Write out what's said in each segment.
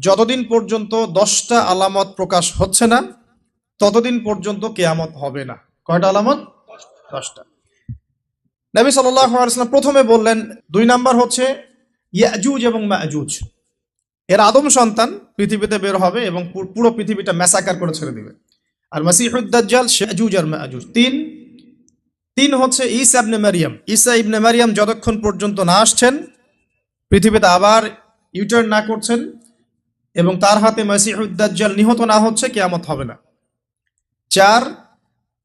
যতদিন পর্যন্ত দশটা আলামত প্রকাশ হচ্ছে না, ততদিন পর্যন্ত কেয়ামত হবে না। কয়টা আলামত? দশটা। নবী সাল্লাম প্রথমে বললেন, দুই নাম্বার হচ্ছে ইয়াজুজ এবং মাজুজ। এর আদম সন্তান পৃথিবীতে বের হবে এবং পুরো পৃথিবীটা ম্যাসাকার করে ছেড়ে দিবে। আর মাসিহুদ্দাজ্জাল শেজুজ আর মাজুজ। তিন তিন হচ্ছে ঈসা ইবনে মারিয়াম। ঈসা ইবনে মারিয়াম যতক্ষণ পর্যন্ত না আসছেন, পৃথিবীতে আবার ইউটার্ন না করছেন এবং তার হাতে মাসিহুদ্দাজ্জাল নিহত না হচ্ছে, কেয়ামত হবে না। চার,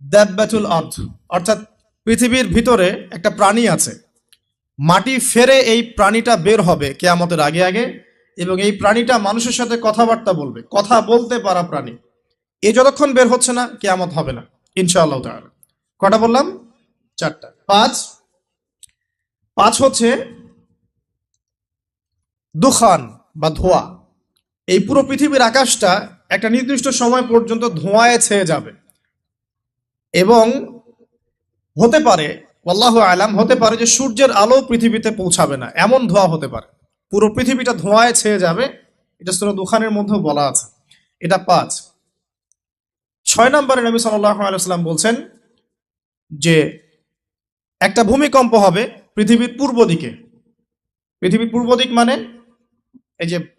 দাব্বাতুল অর্থ অর্থাৎ পৃথিবীর ভিতরে একটা প্রাণী আছে। মাটি ফেরে এই প্রাণীটা বের হবে কেয়ামতের আগে আগে এবং এই প্রাণীটা মানুষের সাথে কথাবার্তা বলবে। কথা বলতে পারা প্রাণী। এ যতক্ষণ বের হচ্ছে না, কেয়ামত হবে না, ইনশাআল্লাহ তাআলা। কটা বললাম? চারটা। পাঁচ পাঁচ হচ্ছে দুখান বা ধোয়া। এই পুরো পৃথিবীর আকাশটা একটা নির্দিষ্ট সময় পর্যন্ত ধোঁয়ায় ছেয়ে যাবে। এবং হতে পারে, আল্লাহ আলাম, হতে পারে যে সূর্যের আলো পৃথিবীতে পৌঁছাবে না। এমন ধোঁয়া হতে পারে। পুরো পৃথিবীটা ধোঁয়ায় ছেয়ে যাবে। এটা সুরা দুখানের মধ্যেও বলা আছে। এটা পাঁচ। ছয় নম্বরে নবী সাল্লাম বলছেন যে, একটা ভূমিকম্প হবে পৃথিবীর পূর্ব দিকে। পৃথিবীর পূর্ব দিক মানে এই যে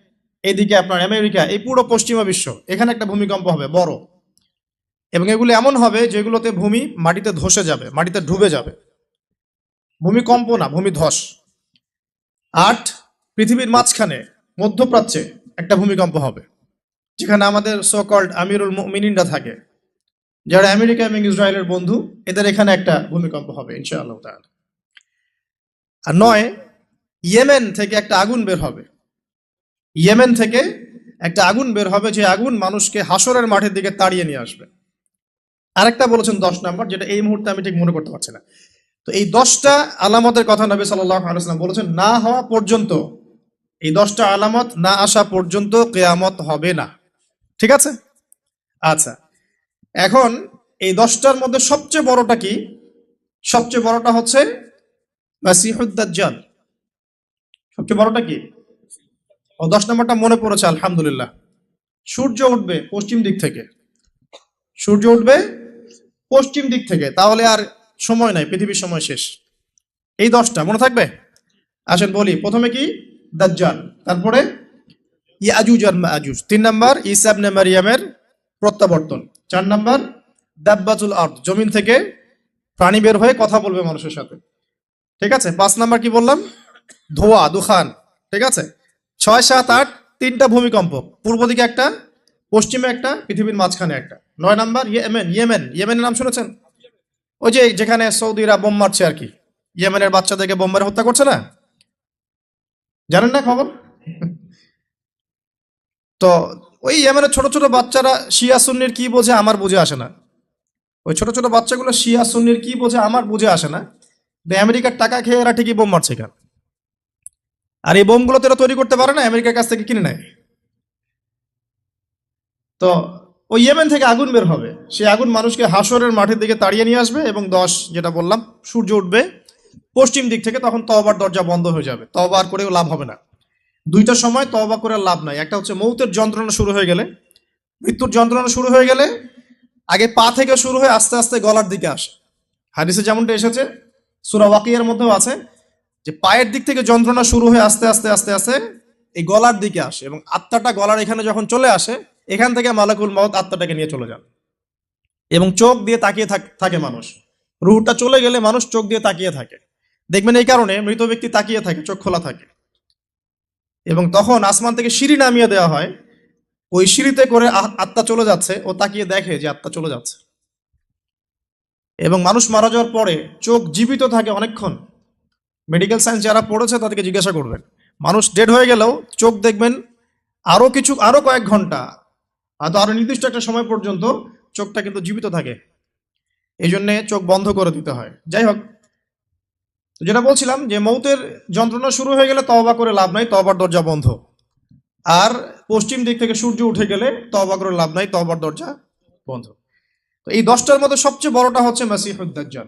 এইদিকে আপনার আমেরিকা, এই পুরো পশ্চিমা বিশ্ব, এখানে একটা ভূমিকম্প হবে, বড়। এবং এগুলো এমন হবে যেগুলোতে ভূমি মাটিতে ধসে যাবে, মাটিতে ডুবে যাবে। ভূমিকম্প না, ভূমি ধস। আট, পৃথিবীর মাঝখানে, মধ্যপ্রাচ্যে একটা ভূমিকম্প হবে, যেখানে আমাদের সোকল্ড আমিরুল মিনিনরা থাকে, যারা আমেরিকা এবং ইসরায়েলের বন্ধু, এদের এখানে একটা ভূমিকম্প হবে, ইনশাআল্লাহ আর নয়, ইয়েমেন থেকে একটা আগুন বের হবে ইয়েমেন থেকে একটা আগুন বের হবে, যে আগুন মানুষকে হাসরের মাঠের দিকে তাড়িয়ে নিয়ে আসবে। আরেকটা বলেছেন দশ নম্বর, যেটা এই মুহূর্তে আমি ঠিক মনে করতে পারছি না। তো এই দশটা আলামতের কথা নবী সাল্লাম বলেছেন, না হওয়া পর্যন্ত, এই দশটা আলামত না আসা পর্যন্ত কেয়ামত হবে না। ঠিক আছে? আচ্ছা এখন এই দশটার মধ্যে সবচেয়ে বড়টা কি? সবচেয়ে বড়টা হচ্ছে সবচেয়ে বড়টা কি? ও দশ নম্বরটা মনে পড়েছে, আলহামদুলিল্লাহ। সূর্য উঠবে পশ্চিম দিক থেকে। সূর্য উঠবে পশ্চিম দিক থেকে। তাহলে আর সময় নাই, পৃথিবীর সময় শেষ। এই দশটা, মনে থাকবে? আসেন বলি, প্রথমে কি? দাজ্জাল, তারপরে ইয়াজুজ আর মাজুজ। তিন নাম্বার ইসাবনে মারিয়ামের প্রত্যাবর্তন। চার নাম্বার, দাব্বাতুল আর্থ জমিন থেকে প্রাণী বের হয়ে কথা বলবে মানুষের সাথে। ঠিক আছে? পাঁচ নাম্বার কি বললাম? ধোয়া, দুখান। ঠিক আছে? ছয়, সাত, আট, তিনটা ভূমিকম্প। পূর্ব দিকে একটা, পশ্চিমে একটা, পৃথিবীর মাঝখানে একটা। নয় নাম্বার, ইয়েমেন ইয়েমেন। ইয়েমেনের নাম শুনেছেন? ওই যে যেখানে সৌদিরা বোম মারছে আর কি। ইয়েমেনের বাচ্চাদেরকে বোম মেরে হত্যা করছে না? জানেন না খবর? তো ওই ইয়েমেনের ছোট ছোট বাচ্চারা শিয়া সুন্নির কি বোঝে আমার বুঝে আসে না। ওই ছোট ছোট বাচ্চাগুলো শিয়া সুন্নির কি বোঝে আমার বুঝে আসে না। আমেরিকার টাকা খেয়ে এরা ঠিকই বোম মারছে কেন? আর এই বোমগুলো তো এরা তৈরি করতে পারে না, আমেরিকার কাছ থেকে কিনে নেয়। তো ওই ইয়েমেন থেকে আগুন বের হবে। সেই আগুন মানুষকে হাসরের মাঠের দিকে তাড়িয়ে নিয়ে আসবে এবং দশ, যেটা বললাম, সূর্য উঠবে পশ্চিম দিক থেকে, তখন তবার দরজা বন্ধ হয়ে যাবে। তবার করেও লাভ হবে না। দুইটা সময় তবা করে লাভ নাই। একটা হচ্ছে মৌতের যন্ত্রণা শুরু হয়ে গেলে। মৃত্যুর যন্ত্রণা শুরু হয়ে গেলে আগে পা থেকে শুরু হয়ে আস্তে আস্তে গলার দিকে আসে। হাদিসে যেমনটা এসেছে, সুরা ওয়াকিয়ার মধ্যেও আছে যে পায়ের দিক থেকে যন্ত্রণা শুরু হয়ে আস্তে আস্তে আস্তে আস্তে এই গলার দিকে আসে এবং আত্মাটা গলার এখানে যখন চলে আসে, এখান থেকে মালাকুল মত আত্মাটাকে নিয়ে চলে যান। এবং চোখ দিয়ে তাকিয়ে থাকে মানুষ। রুহটা চলে গেলে মানুষ চোখ দিয়ে তাকিয়ে থাকে। দেখবেন এই কারণে মৃত ব্যক্তি তাকিয়ে থাকে, চোখ খোলা থাকে। এবং তখন আসমান থেকে সিঁড়ি নামিয়ে দেওয়া হয়। ওই সিঁড়িতে করে আত্মা চলে যাচ্ছে, ও তাকিয়ে দেখে যে আত্মা চলে যাচ্ছে। এবং মানুষ মারা যাওয়ার পরে চোখ জীবিত থাকে অনেকক্ষণ। মেডিকেল সায়েন্স যারা পড়েছে তাদেরকে জিজ্ঞাসা করবেন। মানুষ ডেড হয়ে গেলেও চোখ দেখবেন আরও কিছু, আরও কয়েক ঘণ্টা, হয়তো আরও নির্দিষ্ট একটা সময় পর্যন্ত চোখটা কিন্তু জীবিত থাকে। এই জন্যে চোখ বন্ধ করে দিতে হয়। যাই হোক, যেটা বলছিলাম যে মৌতের যন্ত্রণা শুরু হয়ে গেলে তবা করে লাভ নাই তবার দরজা বন্ধ। আর পশ্চিম দিক থেকে সূর্য উঠে গেলে তবা করে লাভ নাই তবার দরজা বন্ধ। তো এই দশটার মধ্যে সবচেয়ে বড়টা হচ্ছে মাসিহুদ্দাজ্জাল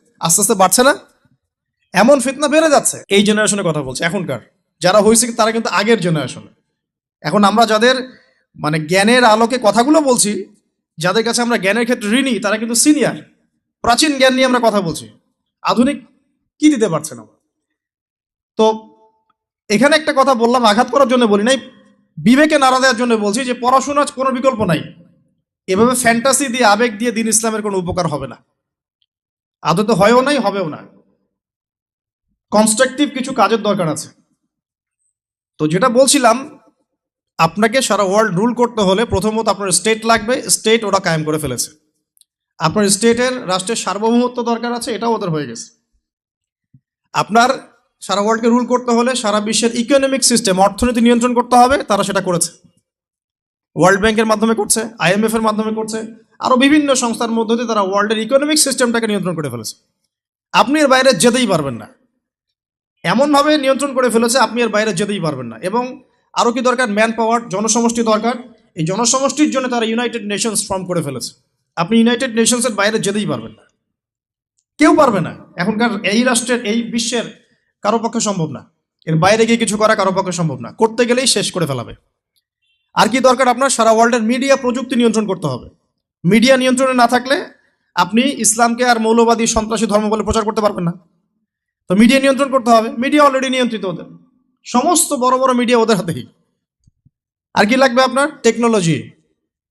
আস্তে আস্তে বাড়ছে না? এমন ফিতনা বেড়ে যাচ্ছে। এই জেনারেশনের কথা বলছে, এখনকার। যারা হয়েছে তারা কিন্তু আগের জেনারেশন এখন আমরা যাদের মানে জ্ঞানের আলোকে কথাগুলো বলছি, যাদের কাছে আমরা জ্ঞানের ক্ষেত্রে ঋণী, তারা কিন্তু সিনিয়র প্রাচীন জ্ঞান নিয়ে আমরা কথা বলছি। আধুনিক কি দিতে পারছে না? তো, এখানে একটা কথা বললাম, আঘাত করার জন্য বলি নাই, বিবেকে নাড়া দেওয়ার জন্য বলছি যে পড়াশোনার কোনো বিকল্প নাই। এভাবে ফ্যান্টাসি দিয়ে, আবেগ দিয়ে দিন ইসলামের কোনো উপকার হবে না। আদতে হয়ও নাই, হবেও না। কনস্ট্রাকটিভ কিছু কাজের দরকার আছে। তো যেটা বলছিলাম, আপনাকে সারা ওয়ার্ল্ড রুল করতে হলে প্রথমত আপনার স্টেট লাগবে স্টেট ওরা কায়েম করে ফেলেছে। আপনার স্টেটের রাষ্ট্রের সার্বভৌমত্ব দরকার আছে, এটাও ওদের হয়ে গেছে। আপনার সারা ওয়ার্ল্ডকে রুল করতে হলে সারা বিশ্বের ইকোনমিক সিস্টেম অর্থনীতি নিয়ন্ত্রণ করতে হবে, তারা সেটা করেছে। ওয়ার্ল্ড ব্যাংকের মাধ্যমে করছে আইএমএফ এর মাধ্যমে করছে, আরও বিভিন্ন সংস্থার মধ্য দিয়ে তারা ওয়ার্ল্ডের ইকোনমিক সিস্টেমটাকে নিয়ন্ত্রণ করে ফেলেছে। আপনি এর বাইরে যেতেই পারবেন না। এমনভাবে নিয়ন্ত্রণ করে ফেলেছে, আপনি এর বাইরে যেতেই পারবেন না। এবং আরও কি দরকার? ম্যান পাওয়ার জনসমষ্টি দরকার। এই জনসমষ্টির জন্য তারা ইউনাইটেড নেশনস ফর্ম করে ফেলেছে। আপনি ইউনাইটেড নেশনসের বাইরে যেতেই পারবেন না। কেউ পারবে না। এখনকার এই রাষ্ট্রের, এই বিশ্বের কারও পক্ষে সম্ভব না। এর বাইরে গিয়ে কিছু করা কারও পক্ষে সম্ভব না। করতে গেলেই শেষ করে ফেলাবে। আর কি দরকার আপনার? সারা ওয়ার্ল্ডের মিডিয়া প্রযুক্তি নিয়ন্ত্রণ করতে হবে। মিডিয়া নিয়ন্ত্রণে না থাকলে আপনি ইসলামকে আর মৌলবাদী, সন্ত্রাসী ধর্ম বলে প্রচার করতে পারবেন না। তো মিডিয়া নিয়ন্ত্রণ করতে হবে। মিডিয়া অলরেডি নিয়ন্ত্রিত ওদের। সমস্ত বড় বড় মিডিয়া ওদের হাতেই। আর কি লাগবে আপনার? টেকনোলজি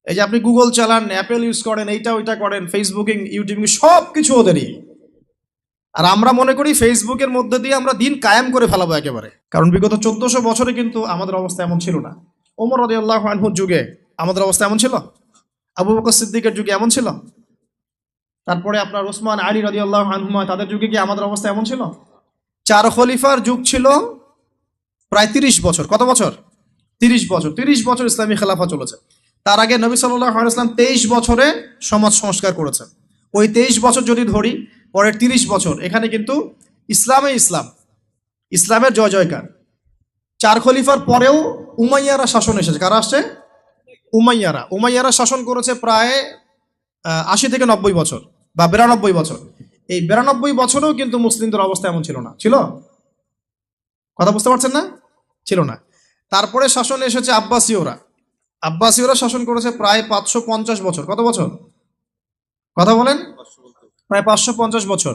এই যে আপনি গুগল চালান অ্যাপেল ইউজ করেন, এইটা ওইটা করেন ফেসবুকিং ইউটিউবিং সব কিছু ওদেরই। আর আমরা মনে করি ফেসবুকের মধ্যে দিয়ে আমরা দিন কায়েম করে ফেলাবো একেবারে। কারণ বিগত চোদ্দশো বছরে কিন্তু আমাদের অবস্থা এমন ছিল না। ওমর রদি আল্লাহ আনহুর যুগে আমাদের অবস্থা এমন ছিল? আবু বকর সিদ্দিকের যুগে এমন ছিল? তারপরে আপনার ওসমান আলী আল্লাহ আনহুমা, তাদের যুগে কি আমাদের অবস্থা এমন ছিল? চার খলিফার যুগ ছিল প্রায় তিরিশ বছর। কত বছর? তিরিশ বছর। তিরিশ বছর ইসলামী খেলাফা চলেছে। তার আগে নবী সাল্লাহ ইসলাম তেইশ বছরে সমাজ সংস্কার করেছেন। ওই তেইশ বছর যদি ধরি, পরের তিরিশ বছর, এখানে কিন্তু ইসলামে ইসলাম। ইসলামের জয় জয়কার চার খলিফার পরেও উমাইয়ারা শাসন এসেছে। কারা আসছে? উমাইয়ারা। উমাইয়ারা শাসন করেছে প্রায় আশি থেকে নব্বই বছর বা বিরানব্বই বছর। এই বিরানব্বই বছরেও কিন্তু মুসলিমদের অবস্থা এমন ছিল না। ছিল? কথা বুঝতে পারছেন না? ছিল না। তারপরে শাসন এসেছে আব্বাসীয়রা। আব্বাসীয়রা শাসন করেছে প্রায় পাঁচশো পঞ্চাশ বছর। কত বছর? কথা বলেন? প্রায় পাঁচশো পঞ্চাশ বছর।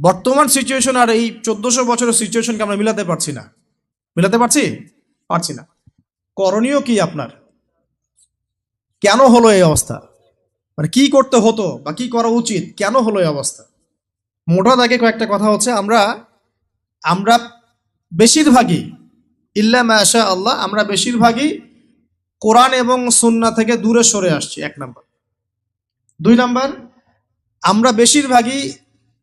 বর্তমান সিচুয়েশন আর এই চোদ্দশো বছরের সিচুয়েশনকে আমরা মিলাতে পারছি না। মিলাতে পারছি? পারছি না। করণীয় কি আপনার? কেন হলো এই অবস্থা? মানে কি করতে হতো বা কি করা উচিত? কেন হলো এই অবস্থা? মোটা দাগে কয়েকটা কথা হচ্ছে, আমরা আমরা বেশিরভাগই, ইল্লা মাশা আল্লাহ, আমরা বেশিরভাগই কোরআন এবং সুন্না থেকে দূরে সরে আসছি, এক নাম্বার। দুই নাম্বার, আমরা বেশিরভাগই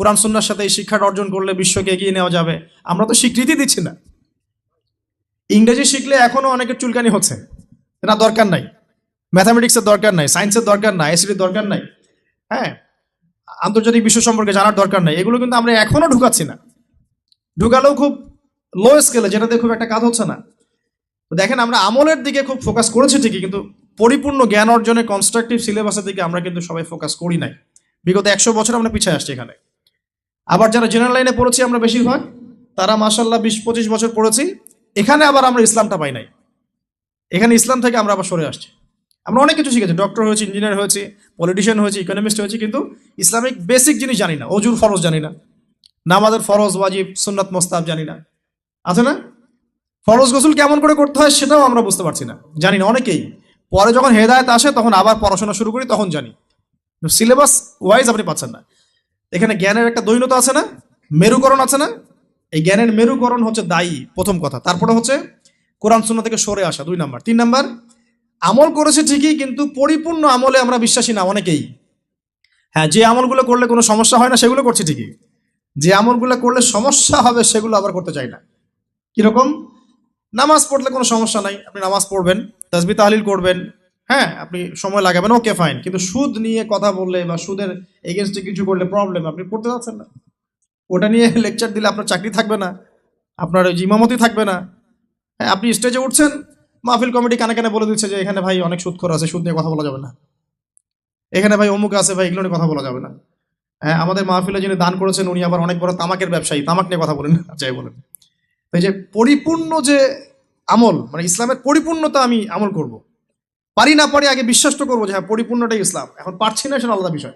কোরআন সুন্নার সাথে এই শিক্ষাটা অর্জন করলে বিশ্বকে এগিয়ে নেওয়া যাবে। আমরা তো স্বীকৃতি দিচ্ছি না। ইংরেজি শিখলে এখনও অনেকের চুলকানি হচ্ছে। না দরকার নাই। ম্যাথামেটিক্সের দরকার নাই সায়েন্সের দরকার নাই আইসিটির দরকার নাই। হ্যাঁ আন্তর্জাতিক বিশ্ব সম্পর্কে জানার দরকার নাই। এগুলো কিন্তু আমরা এখনও ঢুকাচ্ছি না। ঢুকালেও খুব লো স্কেলে যেটাতে খুব একটা কাজ হচ্ছে না। দেখেন, আমরা আমলের দিকে খুব ফোকাস করেছি ঠিকই, কিন্তু পরিপূর্ণ জ্ঞান অর্জনে কনস্ট্রাকটিভ সিলেবাসের দিকে আমরা কিন্তু সবাই ফোকাস করি নাই। বিগত একশো বছর আমরা পিছিয়ে আসছি এখানে। আবার যারা জেনারেল লাইনে পড়েছি আমরা বেশিরভাগ, তারা মাসাল্লাহ বিশ পঁচিশ বছর পড়েছি। এখানে আবার আমরা ইসলামটা পাই নাই। এখানে ইসলাম থেকে আমরা আবার সরে আসছি। আমরা অনেক কিছু শিখেছি। ডক্টর হয়েছি ইঞ্জিনিয়ার হয়েছি পলিটিশিয়ান হয়েছি ইকোনমিস্ট হয়েছি, কিন্তু ইসলামিক বেসিক জিনিস জানি না। অজুর ফরজ জানি না। নামাজের ফরজ, ওয়াজিব, সুন্নাত মোস্তাব জানি না। আছে না? ফরজ গোসল কেমন করে করতে হয় সেটাও আমরা বুঝতে পারছি না। জানি না, অনেকেই। পরে যখন হেদায়ত আসে, তখন আবার পড়াশোনা শুরু করি, তখন জানি। সিলেবাস ওয়াইজ আপনি পাচ্ছেন না। এখানে জ্ঞানের একটা দৈনতা আছে না? মেরুকরণ আছে না? এই জ্ঞানের মেরুকরণ হচ্ছে দায়ী, প্রথম কথা। তারপরে হচ্ছে কোরআন শূন্য থেকে সরে আসা, দুই নাম্বার। তিন নাম্বার, আমল করেছে ঠিকই, কিন্তু পরিপূর্ণ আমলে আমরা বিশ্বাসী না, অনেকেই। হ্যাঁ যে আমলগুলো করলে কোনো সমস্যা হয় না, সেগুলো করছে ঠিকই। যে আমলগুলো করলে সমস্যা হবে, সেগুলো আবার করতে চাই না। কীরকম? নামাজ পড়লে কোনো সমস্যা নাই, আপনি নামাজ পড়বেন তাসবি তাহলিল করবেন হ্যাঁ আপনি সময় লাগাবেন ওকে ফাইন কিন্তু সুদ নিয়ে কথা বললে বা সুদের এগেনস্টে কিছু করলে প্রবলেম আপনি পড়তে যাচ্ছেন না। ওটা নিয়ে লেকচার দিলে আপনার চাকরি থাকবে না, আপনার ওই ইমামতি থাকবে না। হ্যাঁ আপনি স্টেজে উঠছেন, মাহফিল কমিটি কানে কানে বলে দিচ্ছে যে, এখানে ভাই অনেক সুদ সুদখোর আছে, সুদ নিয়ে কথা বলা যাবে না। এখানে ভাই অমুক আছে ভাই, এগুলো নিয়ে কথা বলা যাবে না। হ্যাঁ আমাদের মাহফিলে যিনি দান করেছেন, উনি আবার অনেক বড় তামাকের ব্যবসায়ী, তামাক নিয়ে কথা বলেন, যাই বলেন। এই যে পরিপূর্ণ যে আমল মানে ইসলামের পরিপূর্ণতা আমি আমল করব। পারি না পারি আগে বিশ্বাস তো করব যে হ্যাঁ পরিপূর্ণটাই ইসলাম। এখন পারছি না সেটা আলাদা বিষয়।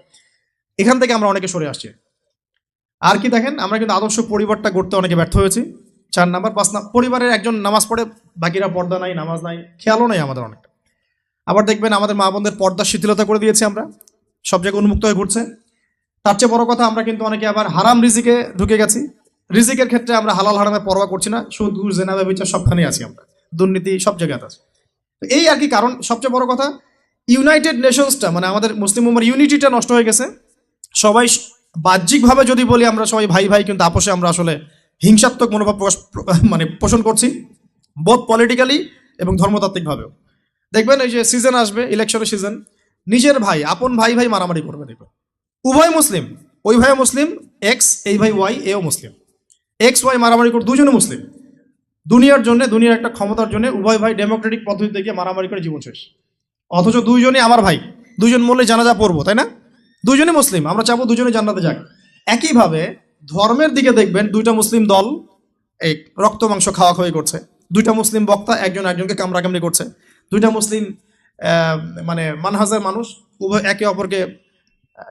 এখান থেকে আমরা অনেকে সরে আসছি। আর কি দেখেন, আমরা কিন্তু আদর্শ পরিবারটা গড়তে অনেকে ব্যর্থ হয়েছি। চার নাম্বার, পাঁচ নাম্বার, পরিবারের একজন নামাজ পড়ে, বাকিরা পর্দা নাই, নামাজ নাই, খেয়ালও নাই আমাদের অনেকটা। আবার দেখবেন আমাদের মা বোনদের পর্দা শিথিলতা করে দিয়েছি আমরা। সব জায়গায় উন্মুক্ত হয়ে ঘুরছে। তার চেয়ে বড় কথা, আমরা কিন্তু অনেকে আবার হারাম রিজিকে ঢুকে গেছি। রিজিকের ক্ষেত্রে আমরা হালাল হারামে পরোয়া করছি না। সুদ ঘুষ জেনাবে বিচার সবখানে আছি আমরা। দুর্নীতি সব জায়গায় আছে। এই আর কি কারণ সবচেয়ে বড় কথা ইউনাইটেড নেশনসটা মানে আমাদের মুসলিম উম্মার ইউনিটিটা নষ্ট হয়ে গেছে। সবাই বাহ্যিকভাবে যদি বলি আমরা সবাই ভাই ভাই, কিন্তু আপোষে আমরা আসলে হিংসাত্মক মনোভাব প্রকাশ মানে পোষণ করছি বোধ পলিটিক্যালি এবং ধর্মতাত্ত্বিকভাবেও। দেখবেন এই যে সিজন আসবে ইলেকশনের সিজন নিজের ভাই, আপন ভাই ভাই মারামারি করবে, দেখবেন। উভয় মুসলিম, ওই ভাই মুসলিম এক্স এই ভাই ওয়াই এও মুসলিম। এক্স ওয়াই মারামারি করে দুজনে মুসলিম। দুনিয়ার জন্য, দুনিয়ার একটা ক্ষমতার জন্য উভয় ভাই ডেমোক্রেটিক পদ্ধতি থেকে মারামারি করে জীবন শেষ। অথচ দুইজনই আমার ভাই, দুইজন মরলে জানাজা পড়ব, তাই না? দুজনই মুসলিম, আমরা চাবো দুজনে জান্নাতে যাক। একইভাবে ধর্মের দিকে দেখবেন, দুইটা মুসলিম দল, এই রক্ত, মাংস খাওয়া খাওয়ি করছে। দুইটা মুসলিম বক্তা একজন একজনকে কামড়াকামড়ি করছে। দুইটা মুসলিম মানে মানহাজার মানুষ উভয় একে অপরকে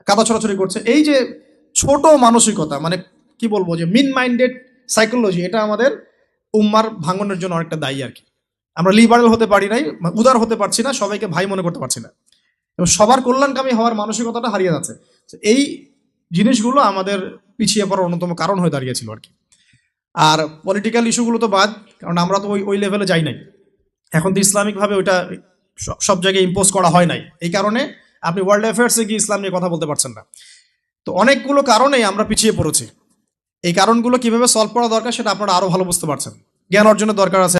কাদা ছড়াছড়ি করছে। এই যে ছোট মানসিকতা মানে কি বলব যে মিন মাইন্ডেড সাইকোলজি এটা আমাদের উম্মার ভাঙনের জন্য অনেকটা দায়ী আর কি। আমরা লিবারেল হতে পারি নাই, উদার হতে পারছি না, সবাইকে ভাই মনে করতে পারছি না। এবং সবার কল্যাণকামী হওয়ার মানসিকতাটা হারিয়ে যাচ্ছে। এই জিনিসগুলো আমাদের পিছিয়ে পড়ার অন্যতম কারণ হয়ে দাঁড়িয়েছিল আর কি। আর পলিটিক্যাল ইস্যুগুলো তো বাদ, কারণ আমরা তো ওই ওই লেভেলে যাই নাই। এখন তো ইসলামিকভাবে ওইটা সব- সব জায়গায় ইম্পোজ করা হয় নাই। এই কারণে আপনি ওয়ার্ল্ড অ্যাফেয়ার্সে গিয়ে ইসলাম নিয়ে কথা বলতে পারছেন না। তো অনেকগুলো কারণেই আমরা পিছিয়ে পড়েছি। এই কারণগুলো কীভাবে সলভ করা দরকার সেটা আপনারা আরও ভালো বুঝতে পারছেন। জ্ঞান অর্জনের দরকার আছে।